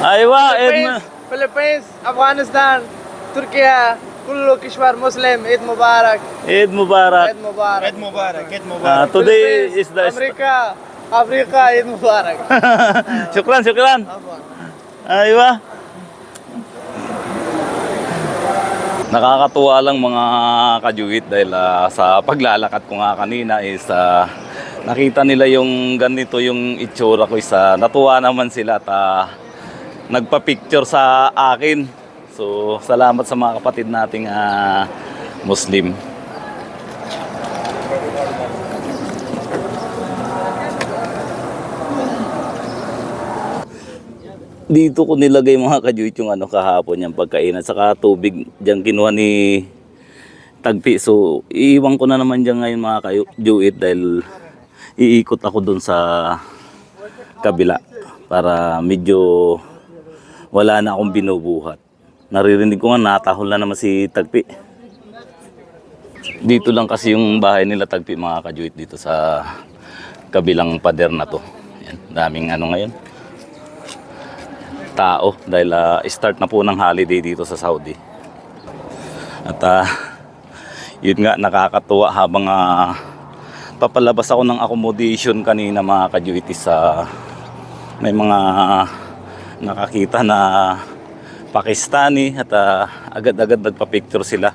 Aywa. Philippines, Philippines, Afghanistan, Turkey, kullu kishwar Muslim, Eid Mubarak, Eid Mubarak. Eid Mubarak. Eid Mubarak, Eid Mubarak. today Philippines, is the... Amerika, Afrika, Eid Mubarak. shukran, shukran. Aywa. Nakakatuwa lang mga kajuit dahil ah, sa paglalakad ko nga kanina is ah, nakita nila yung ganito yung itsura ko isa natuwa naman sila at ah, nagpa-picture sa akin. So salamat sa mga kapatid nating ah, Muslim. dito ko nilagay mga kajuit yung ano kahapon yung pagkainan saka tubig diyan kinuha ni Tagpi so iiwan ko na naman diyan ngayon mga kajuit dahil iikot ako dun sa kabila para medyo wala na akong binubuhat. Naririnig ko nga natahol na naman si Tagpi. Dito lang kasi yung bahay nila Tagpi mga kajuit dito sa kabilang pader na to. Yan, daming ano ngayon. Tao dahil ah, start na po ng holiday dito sa Saudi. At ah, yun nga nakakatuwa habang ah, papalabas ako ng accommodation kanina mga kajuitis sa may mga nakakita na Pakistani at ah, agad-agad nagpa-picture sila.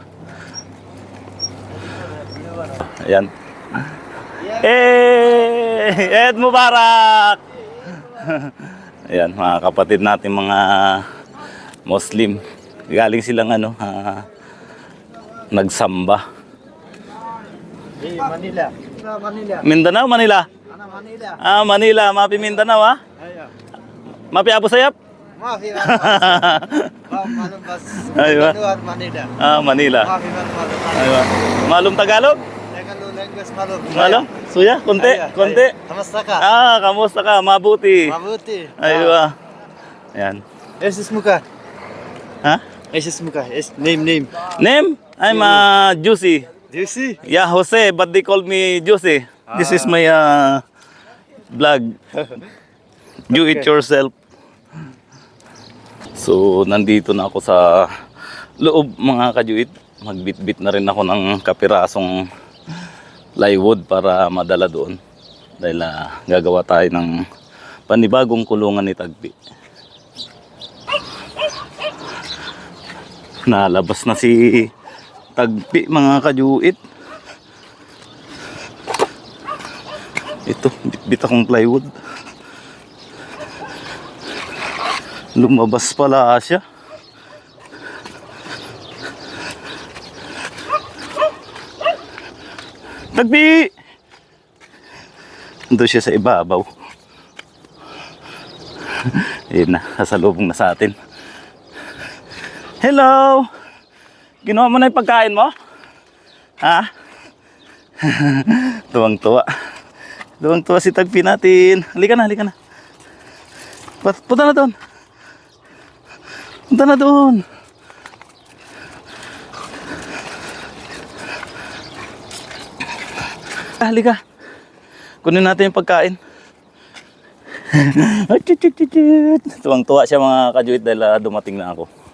Ayan. Eh, Eid Mubarak! Ayan, mga kapatid natin mga Muslim. Galing silang ano, ah, nagsamba. Eh, Manila. Manila. Mindanao, Manila. Manila. Ah, Manila, mapi Mindanao ah. Mapi Abu Sayyaf. Mafi malum. Aywa. Manila. Ah, Manila. Mafi. Aywa. Malum Tagalog? Malum. Malum? Suya? Konti? Konti? Kamusta ka? Ah, kamusta ka? Mabuti. Mabuti. Aywa. Ayan. Esis muka. Ha? Esis muka. Es name name. Name? I'm uh, Juicy. See? Yeah, Jose, but they call me Jose. This is my uh, vlog. You eat yourself. So, nandito na ako sa loob mga kajuit. Magbitbit na rin ako ng kapirasong plywood para madala doon. Dahil ah, gagawa tayo ng panibagong kulungan ni Tagpi. Nalabas na si Tagpi mga kajuit. Ito, bitbit akong plywood. Lumabas pala siya. Tagpi! Doon siya sa ibabaw. Ayun na, sasalubong na sa atin. Hello! Ginawa mo na yung pagkain mo? Ha? Tuwang-tuwa. Tuwang-tuwa si Tagpi natin. Halika na, halika na. Punta na doon. Punta na doon. Ah, halika. Kunin natin yung pagkain. Tuwang-tuwa siya mga kajuit dahil ah, dumating na ako.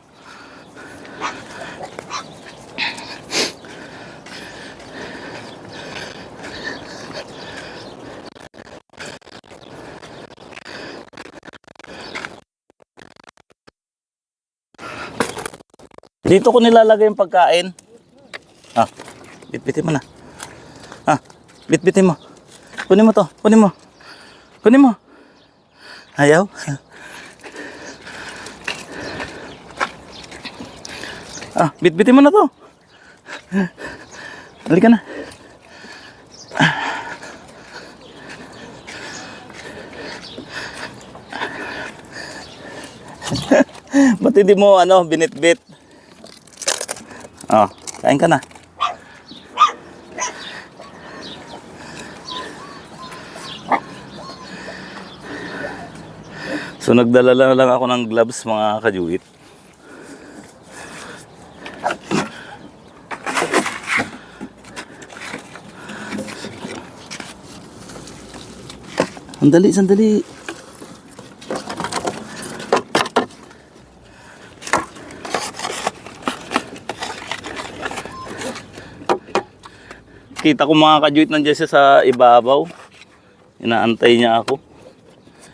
Dito ko nilalagay yung pagkain. Ah, bitbitin mo na. Ah, bitbitin mo. Kunin mo to, kunin mo. Kunin mo. Ayaw. Ah, bitbitin mo na to. Halika na. Ba't hindi mo ano, binitbit? Oh, kain ka na. So nagdala lang, lang ako ng gloves mga kajuit. Sandali, sandali. Kita ko mga kajuit nandiyan siya sa ibabaw. Inaantay niya ako.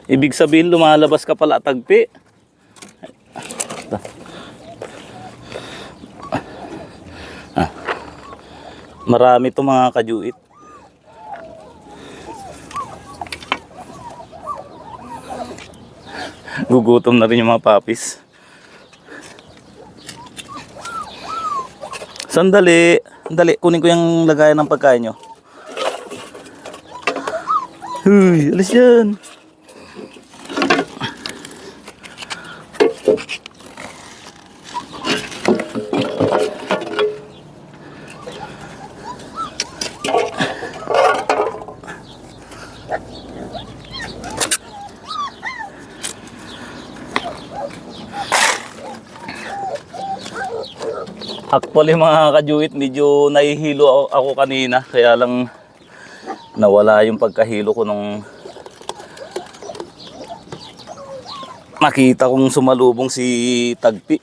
Ibig sabihin lumalabas ka pala tagpi. Ah. Marami to mga kajuit. Gugutom na rin yung mga papis. Sandali. Sandali. Kunin ko yung lagayan ng pagkain nyo. Huy, alis yan. Actually mga kajuit, medyo nahihilo ako, kanina. Kaya lang nawala yung pagkahilo ko nung nakita kong sumalubong si Tagpi.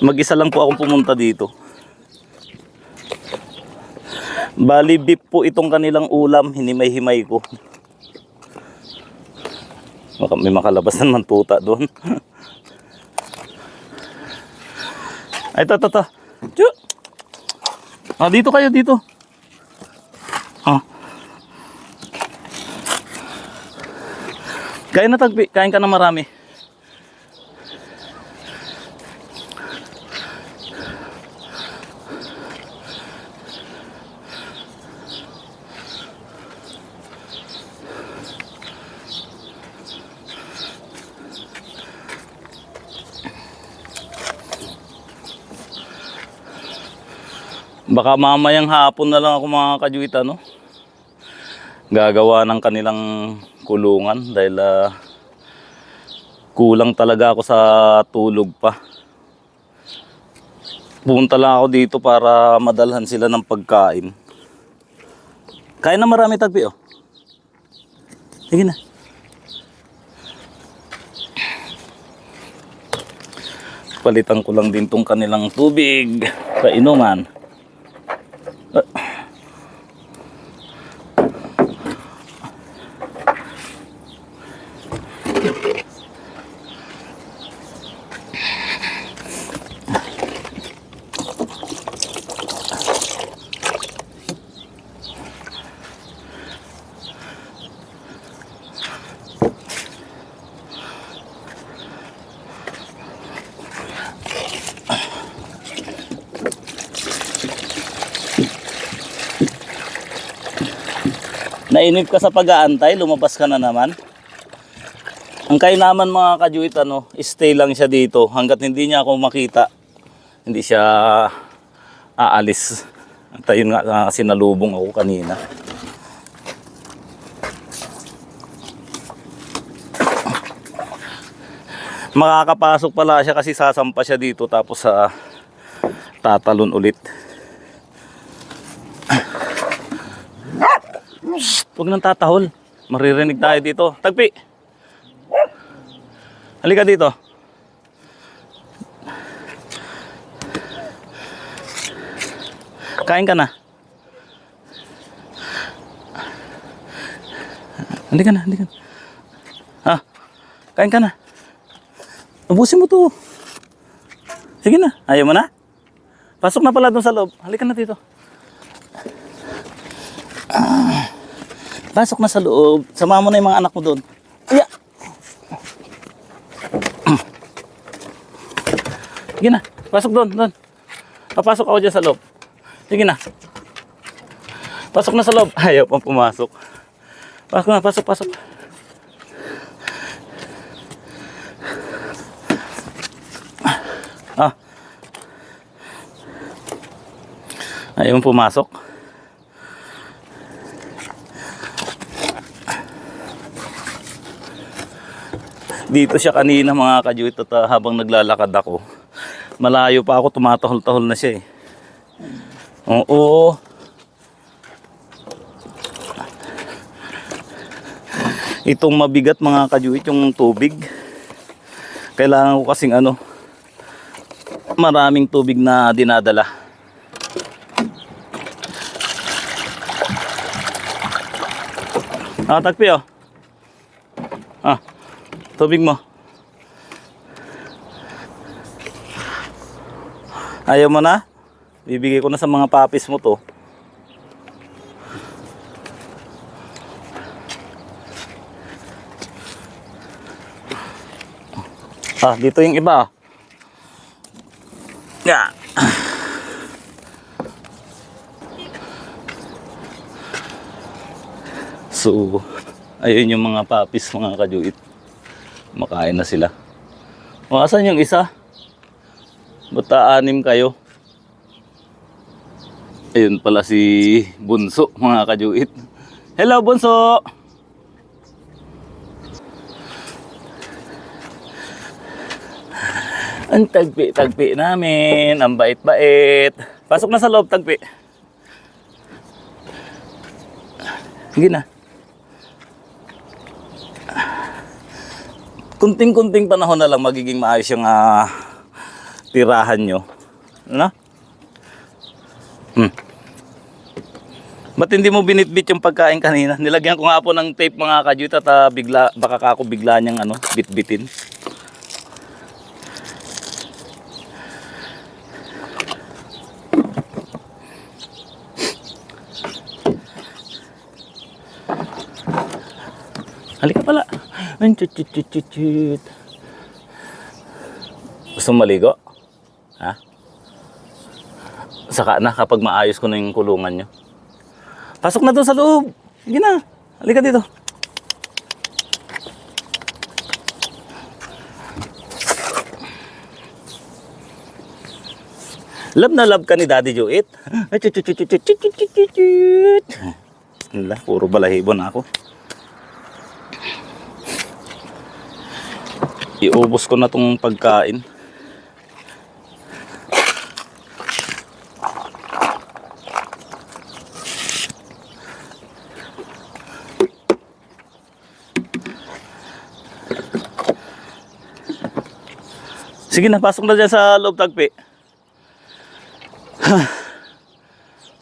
Mag-isa lang po akong pumunta dito. Bali beef po itong kanilang ulam, hinimay-himay ko. Baka may makalabas na naman tuta doon. Ay, ito, ito, ito. Chu! Ah, dito kayo, dito. Ah. Kain na tagpi, kain ka na marami. Baka mamayang hapon na lang ako mga kajuit ano. Gagawa ng kanilang kulungan dahil ah, kulang talaga ako sa tulog pa. Pumunta lang ako dito para madalhan sila ng pagkain. Kain na marami tagpi oh. Sige na. Palitan ko lang din tong kanilang tubig sa inuman. Nainip ka sa pag-aantay, lumabas ka na naman. Ang kainaman mga kajuit, ano, stay lang siya dito hanggat hindi niya ako makita. Hindi siya aalis. At ayun nga, ah, sinalubong ako kanina. Makakapasok pala siya kasi sasampa siya dito tapos sa tatalon ulit. Huwag nang tatahol. Maririnig tayo dito. Tagpi! Halika dito. Kain ka na. Halika na, halika na. Ha? Kain ka na. Ubusin mo to. Sige na. Ayaw mo na? Pasok na pala doon sa loob. Halika na dito. Pasok na sa loob. Sama mo na yung mga anak mo doon. Iya. Sige na. Pasok doon, doon. Papasok ako dyan sa loob. Sige na. Pasok na sa loob. Ayaw pang pumasok. Pasok na, pasok, pasok. Ah. Ayaw pumasok. Dito siya kanina mga kajuit at ah, habang naglalakad ako. Malayo pa ako, tumatahol-tahol na siya eh. Oo. Itong mabigat mga kajuit yung tubig. Kailangan ko kasing ano, maraming tubig na dinadala. Ah, tagpi oh. Tubig mo. Ayaw mo na? Bibigay ko na sa mga papis mo to. Ah, dito yung iba. Yeah. So, ayun yung mga papis, mga kajuit. Makain na sila. O, asan yung isa? Ba't anim kayo? Ayun pala si Bunso, mga kajuit. Hello, Bunso! Ang tagpi-tagpi namin, ang bait-bait. Pasok na sa loob, tagpi. Sige na. Kunting-kunting panahon na lang magiging maayos yung ah, tirahan nyo. Ano? Hmm. Ba't hindi mo binitbit yung pagkain kanina? Nilagyan ko nga po ng tape mga kadyut at ah, bigla, baka ka ako bigla niyang ano, bitbitin. Halika pala. Ay, chut, chut, chut, chut, chut. Gusto maligo? Ha? Saka na kapag maayos ko na yung kulungan nyo. Pasok na doon sa loob. Sige na. Halika dito. Love na love ka ni Daddy Joet. Ay, chut, chut, chut, chut, chut, chut, chut, chut. Wala, puro balahibo na ako. Iubos ko na tong pagkain. Sige na, pasok na dyan sa loob tagpi.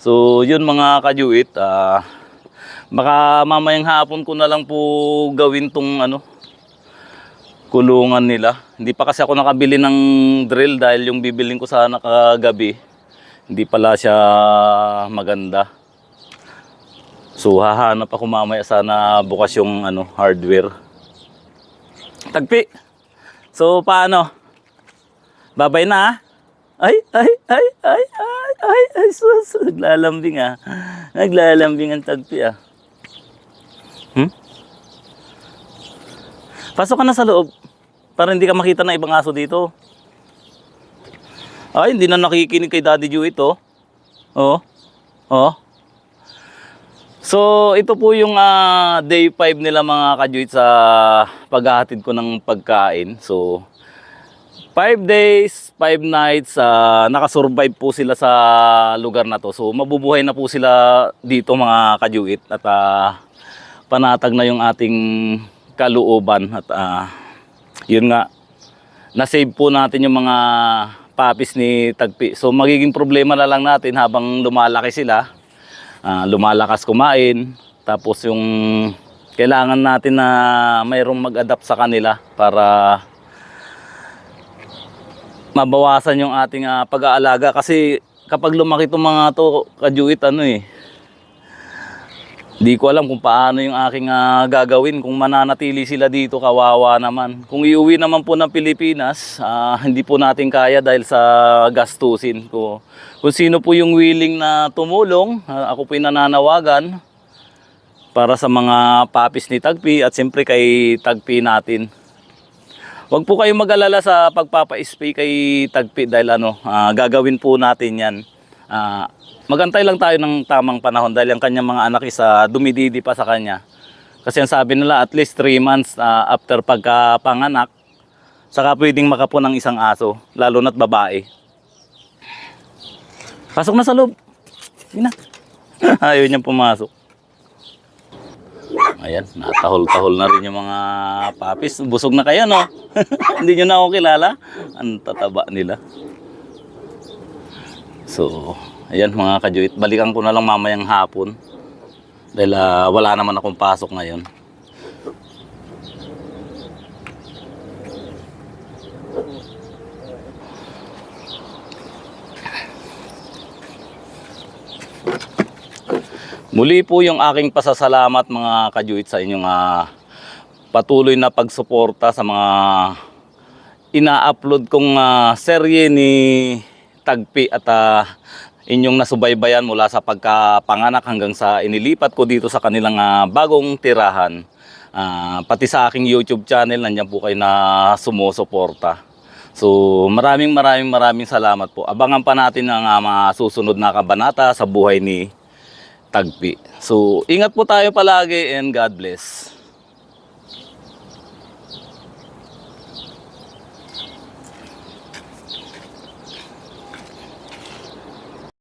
so, yun mga kajuit. ah baka mamayang hapon ko na lang po gawin tong ano, kulungan nila. Hindi pa kasi ako nakabili ng drill dahil yung bibilin ko sana kagabi, hindi pala siya maganda. So hahanap ako mamaya sana bukas yung ano, hardware. Tagpi. So paano? Babay na ah. Ay, ay, ay, ay, ay, ay, ay, sus, naglalambing ah. Naglalambing ang tagpi ah. Hmm? Pasok ka na sa loob. Para hindi ka makita ng ibang aso dito. Ay, hindi na nakikinig kay Daddy Jew ito. Oh. Oh. So, ito po yung ah, day 5 nila mga kajuit sa paghahatid ko ng pagkain. So, 5 days, 5 nights, ah, nakasurvive po sila sa lugar na to. So, mabubuhay na po sila dito mga kajuit at ah, panatag na yung ating kalooban at ah, yun nga. Na-save po natin yung mga papis ni Tagpi. So magiging problema na lang natin habang lumalaki sila, ah, lumalakas kumain, tapos yung kailangan natin na mayroong mag-adapt sa kanila para mabawasan yung ating ah, pag-aalaga. Kasi kapag lumaki itong mga to kajuit ano eh Di ko alam kung paano yung aking ah, gagawin kung mananatili sila dito kawawa naman. Kung iuwi naman po ng Pilipinas, ah, hindi po natin kaya dahil sa gastusin ko. Kung sino po yung willing na tumulong, ah, ako po yung nananawagan para sa mga papis ni Tagpi at siyempre kay Tagpi natin. Huwag po kayong mag-alala sa pagpapa-spay kay Tagpi dahil ano, ah, gagawin po natin yan. Ah, magantay lang tayo ng tamang panahon dahil ang kanyang mga anak isa dumididi pa sa kanya. Kasi ang sabi nila at least 3 months ah, after pagkapanganak, saka pwedeng makapon ng isang aso, lalo na't babae. Pasok na sa loob. Hindi na. Ayaw niyang pumasok. Ayan, natahol-tahol na rin yung mga papis. Busog na kayo, no? Hindi nyo na ako kilala? Ang tataba nila. So, ayan mga kajuit. Balikan ko na lang mamayang hapon. Dahil ah, wala naman akong pasok ngayon. Muli po yung aking pasasalamat mga kajuit sa inyong ah, patuloy na pagsuporta sa mga ina-upload kong ah, serye ni Tagpi at ah, inyong nasubaybayan mula sa pagkapanganak hanggang sa inilipat ko dito sa kanilang ah, bagong tirahan. Ah, pati sa aking YouTube channel, nandiyan po kayo na sumusuporta. So maraming maraming maraming salamat po. Abangan pa natin ang ah, mga susunod na kabanata sa buhay ni Tagpi. So ingat po tayo palagi and God bless.